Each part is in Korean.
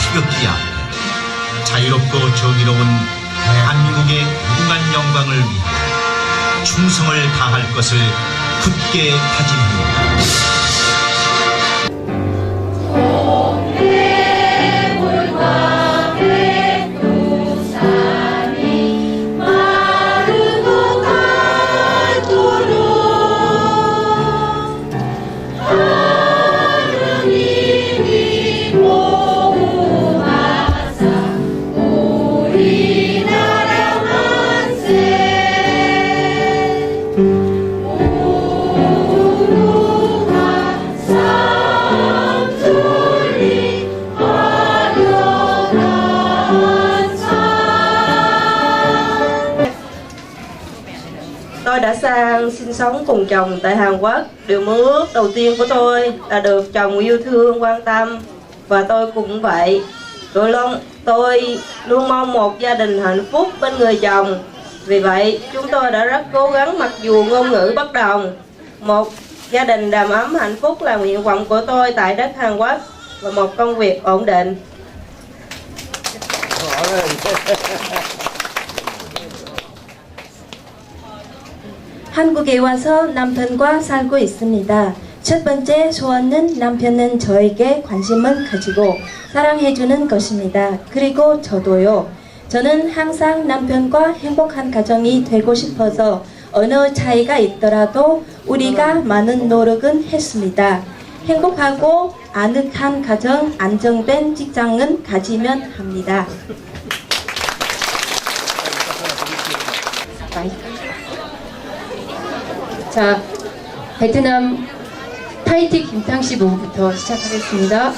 태극기 앞에 자유롭고 정의로운 대한민국의 무궁한 영광을 위해 충성을 다할 것을 굳게 다짐합니다. Đã sang sinh sống cùng chồng tại Hàn Quốc. Điều mơ ước đầu tiên của tôi là được chồng yêu thương, quan tâm và tôi cũng vậy. Tôi luôn tôi luôn mong một gia đình hạnh phúc bên người chồng. Vì vậy, chúng tôi đã rất cố gắng mặc dù ngôn ngữ bất đồng. Một gia đình đầm ấm hạnh phúc là nguyện vọng của tôi tại đất Hàn Quốc và một công việc ổn định. 한국에 와서 남편과 살고 있습니다. 첫 번째 소원은 남편은 저에게 관심을 가지고 사랑해주는 것입니다. 그리고 저도요. 저는 항상 남편과 행복한 가정이 되고 싶어서 어느 차이가 있더라도 우리가 많은 노력은 했습니다. 행복하고 아늑한 가정, 안정된 직장은 가지면 합니다. 자, 베트남 타이티 김탕씨 부부부터 시작하겠습니다.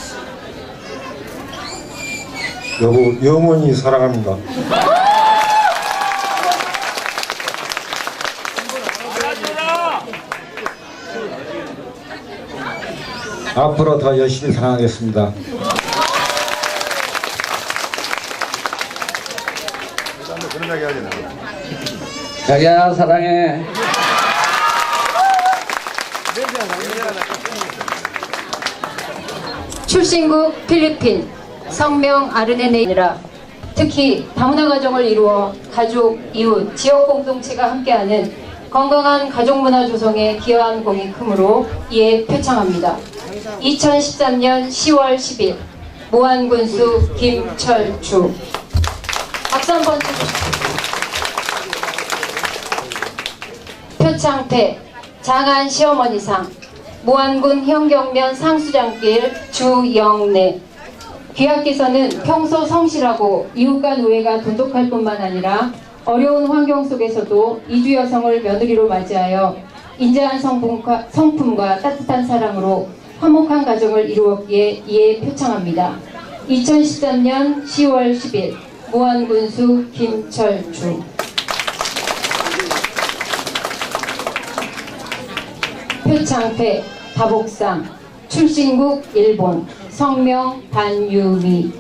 여보 영원히 사랑합니다. 앞으로 더 열심히 사랑하겠습니다. 자기야 사랑해. 출신국 필리핀, 성명 아르네네이라 특히 다문화 가정을 이루어 가족, 이웃, 지역 공동체가 함께하는 건강한 가족 문화 조성에 기여한 공이 크므로 이에 표창합니다. 2013년 10월 10일 모안군수 김철주 박수 한번. 표창패 장안 시어머니상 모안군 현경면 상수장길 주영래 귀하께서는 평소 성실하고 이웃간 우애가 돈독할 뿐만 아니라 어려운 환경 속에서도 이주 여성을 며느리로 맞이하여 인자한 성품과, 성품과 따뜻한 사랑으로 화목한 가정을 이루었기에 이에 표창합니다. 2013년 10월 10일 무안군수 김철주 표창패 다복상 출신국 일본 성명 반유미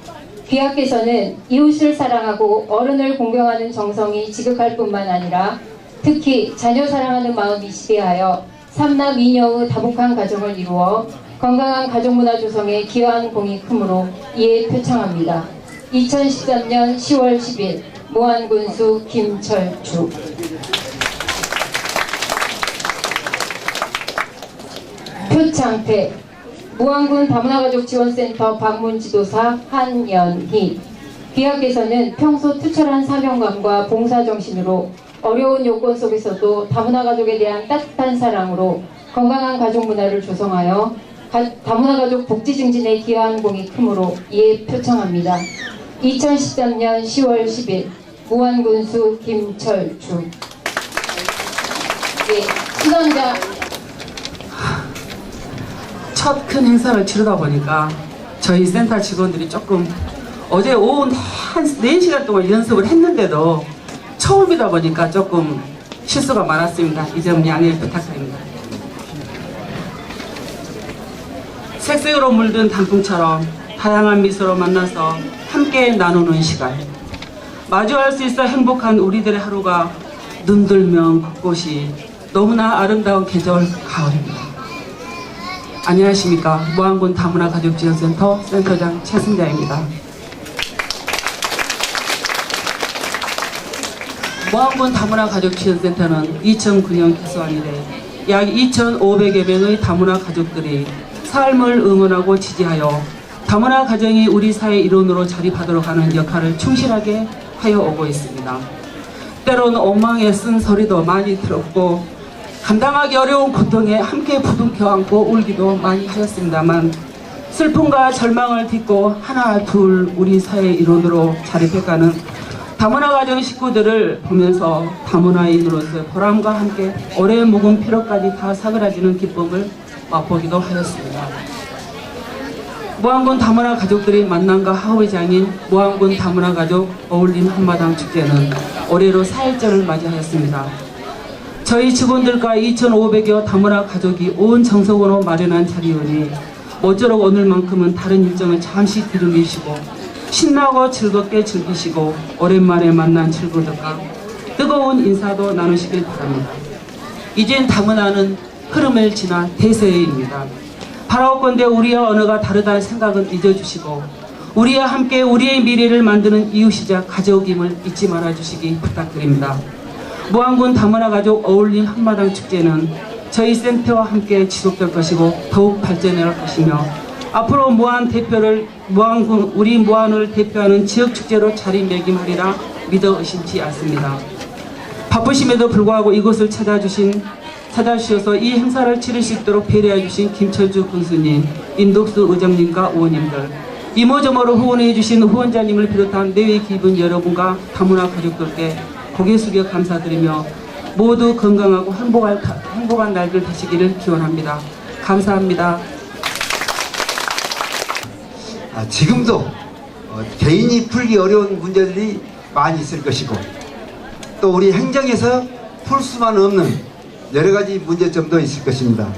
귀하께서는 이웃을 사랑하고 어른을 공경하는 정성이 지극할 뿐만 아니라 특히 자녀 사랑하는 마음이 시대하여 삼남 이녀의 다복한 가정을 이루어 건강한 가족문화 조성에 기여한 공이 크므로 이에 표창합니다. 2013년 10월 10일 모안군수 김철주 표 창패 무안군 다문화가족 지원센터 방문지도사 한연희 귀하께서는 평소 투철한 사명감과 봉사정신으로 어려운 요건 속에서도 다문화가족에 대한 따뜻한 사랑으로 건강한 가족 문화를 조성하여 가- 다문화가족 복지 증진에 기여한 공이 크므로 이에 표창합니다. 2013년 10월 10일 무안군수 김철주 예, 수상자 첫 큰 행사를 치르다 보니까 저희 센터 직원들이 조금 어제 오후 한 4시간 동안 연습을 했는데도 처음이다 보니까 조금 실수가 많았습니다. 이 점 양해 부탁드립니다. 색색으로 물든 단풍처럼 다양한 미소로 만나서 함께 나누는 시간. 마주할 수 있어 행복한 우리들의 하루가 눈들면 벚꽃이 너무나 아름다운 계절 가을입니다. 안녕하십니까 무안군 다문화 가족지원센터 센터장 최승자입니다 무안군 다문화 가족지원센터는 2009년 개소한 이래 약 2,500여 명의 다문화 가족들이 삶을 응원하고 지지하여 다문화 가정이 우리 사회 일원으로 자립하도록 하는 역할을 충실하게 하여 오고 있습니다. 때론 엉망에 쓴 소리도 많이 들었고 감당하기 어려운 고통에 함께 부둥켜 안고 울기도 많이 하였습니다만 슬픔과 절망을 딛고 하나 둘 우리 사회 일원으로 자립해가는 다문화 가정 식구들을 보면서 다문화인으로서 보람과 함께 오래 묵은 피로까지 다 사그라지는 기쁨을 맛보기도 하였습니다. 모항군 다문화 가족들이 만남과 하우의 장인 모항군 다문화 가족 어울림 한마당 축제는 올해로 4일째를 맞이하였습니다. 저희 직원들과 2,500여 다문화 가족이 온 정성으로 마련한 자리이니 모쪼록 오늘만큼은 다른 일정을 잠시 뒤로미시고 신나고 즐겁게 즐기시고 오랜만에 만난 친구들과 뜨거운 인사도 나누시길 바랍니다. 이젠 다문화는 흐름을 지나 대세입니다. 바라옵건대 우리와 언어가 다르다는 생각은 잊어주시고 우리와 함께 우리의 미래를 만드는 이웃이자 가족임을 잊지 말아주시기 부탁드립니다. 무안군 다문화 가족 어울림 한마당 축제는 저희 센터와 함께 지속될 것이고 더욱 발전할 것이며 앞으로 무안 대표를 무안군 우리 무안을 대표하는 지역 축제로 자리매김하리라 믿어 의심치 않습니다. 바쁘심에도 불구하고 이곳을 찾아주신 찾아주셔서 이 행사를 치를 수 있도록 배려해 주신 김철주 군수님, 임독수 의장님과 의원님들, 이모저모로 후원해 주신 후원자님을 비롯한 내외 기분 여러분과 다문화 가족들께 고개 숙여 감사드리며 모두 건강하고 행복한, 행복한 날들 되시기를 기원합니다. 감사합니다. 아, 지금도 어, 개인이 풀기 어려운 문제들이 많이 있을 것이고 또 우리 행정에서 풀 수만 없는 여러 가지 문제점도 있을 것입니다.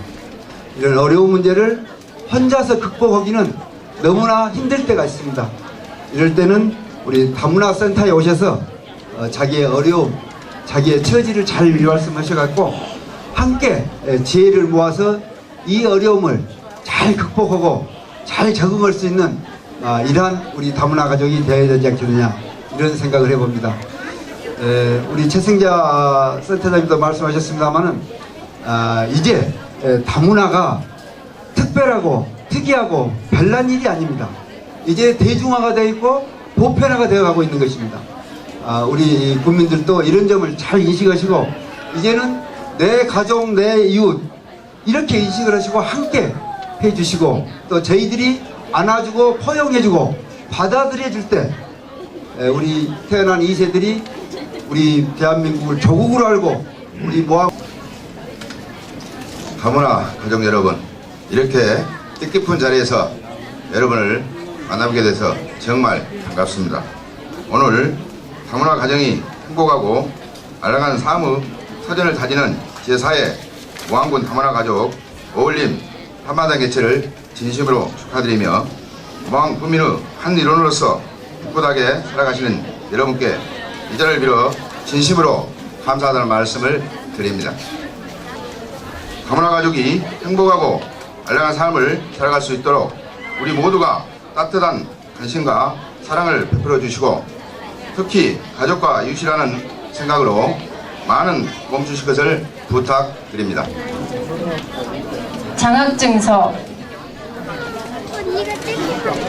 이런 어려운 문제를 혼자서 극복하기는 너무나 힘들 때가 있습니다. 이럴 때는 우리 다문화센터에 오셔서 어, 자기의 어려움, 자기의 처지를 잘 말씀하셔갖고 함께 에, 지혜를 모아서 이 어려움을 잘 극복하고 잘 적응할 수 있는 아, 이러한 우리 다문화 가족이 되어야 되지 않겠느냐 이런 생각을 해봅니다. 에, 우리 최승자 센터장님도 말씀하셨습니다만은 아, 이제 에, 다문화가 특별하고 특이하고 별난 일이 아닙니다. 이제 대중화가 되어 있고 보편화가 되어 가고 있는 것입니다. 아, 우리 국민들도 이런 점을 잘 인식하시고 이제는 내 가족, 내 이웃 이렇게 인식을 하시고 함께 해주시고 또 저희들이 안아주고 포용해주고 받아들여줄 때 에, 우리 태어난 2세들이 우리 대한민국을 조국으로 알고 우리 모아 다문화 가족 여러분 이렇게 뜻깊은 자리에서 여러분을 만나게 돼서 정말 반갑습니다. 오늘 다문화 가정이 행복하고 알아가는 삶의 서전을 다지는 제4회 무안군 다문화 가족 어울림 한마당 개최를 진심으로 축하드리며 무안 국민의 한 일원으로서 굳굳하게 살아가시는 여러분께 이 자리를 빌어 진심으로 감사하다는 말씀을 드립니다. 다문화 가족이 행복하고 알량한 삶을 살아갈 수 있도록 우리 모두가 따뜻한 관심과 사랑을 베풀어 주시고 특히 가족과 이웃이라는 생각으로 많은 도움 주실 것을 부탁드립니다. 장학증서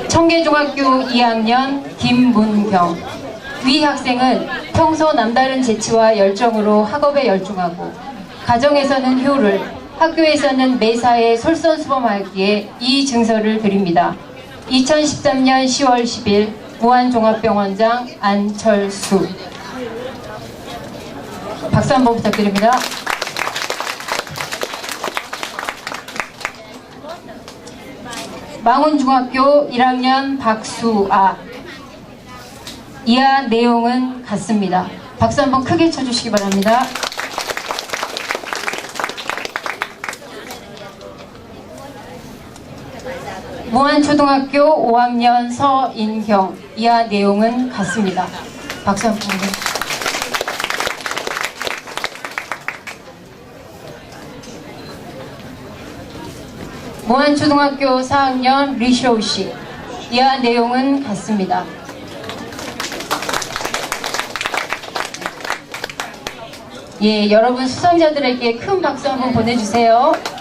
청계중학교 2학년 김문경 위 학생은 평소 남다른 재치와 열정으로 학업에 열중하고 가정에서는 효를 학교에서는 매사에 솔선수범하기에 이 증서를 드립니다. 2013년 10월 10일 무한종합병원장 안철수 박수 한번 부탁드립니다. 망운중학교 1학년 박수아 이하 내용은 같습니다. 박수 한번 크게 쳐주시기 바랍니다. 무안초등학교 5학년 서인경 이하 내용은 같습니다. 박수 한번 부탁드립니다. 무안초등학교 4학년 리쇼우 씨 이하 내용은 같습니다. 예, 여러분 수상자들에게 큰 박수 한번 보내주세요.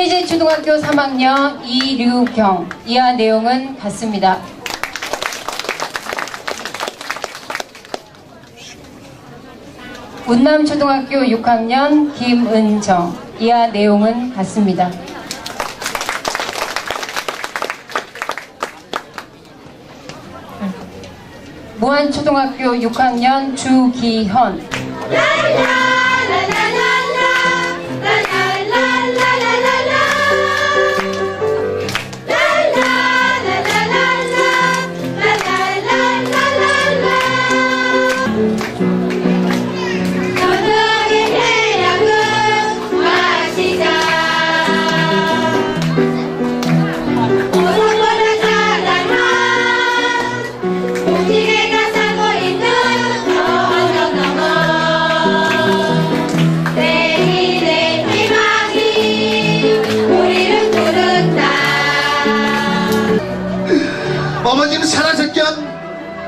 예. 해제초등학교 3학년 이류경 이하 내용은 같습니다. 운남초등학교 6학년 김은정 이하 내용은 같습니다. 무안초등학교 6학년 주기현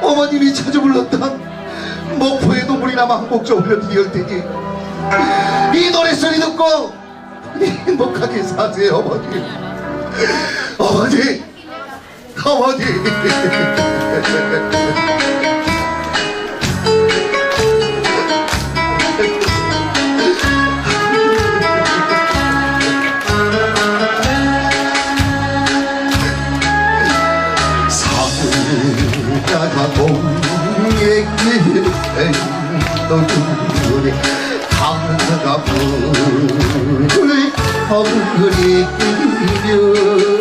어머님이 자주 불렀던 목포의 동물이나 망곡조 올려드릴 테니 이 노래 소리 듣고 행복하게 사세요 어머니. 어머니 어머니 너구리 당나가 불을 허물이 끼려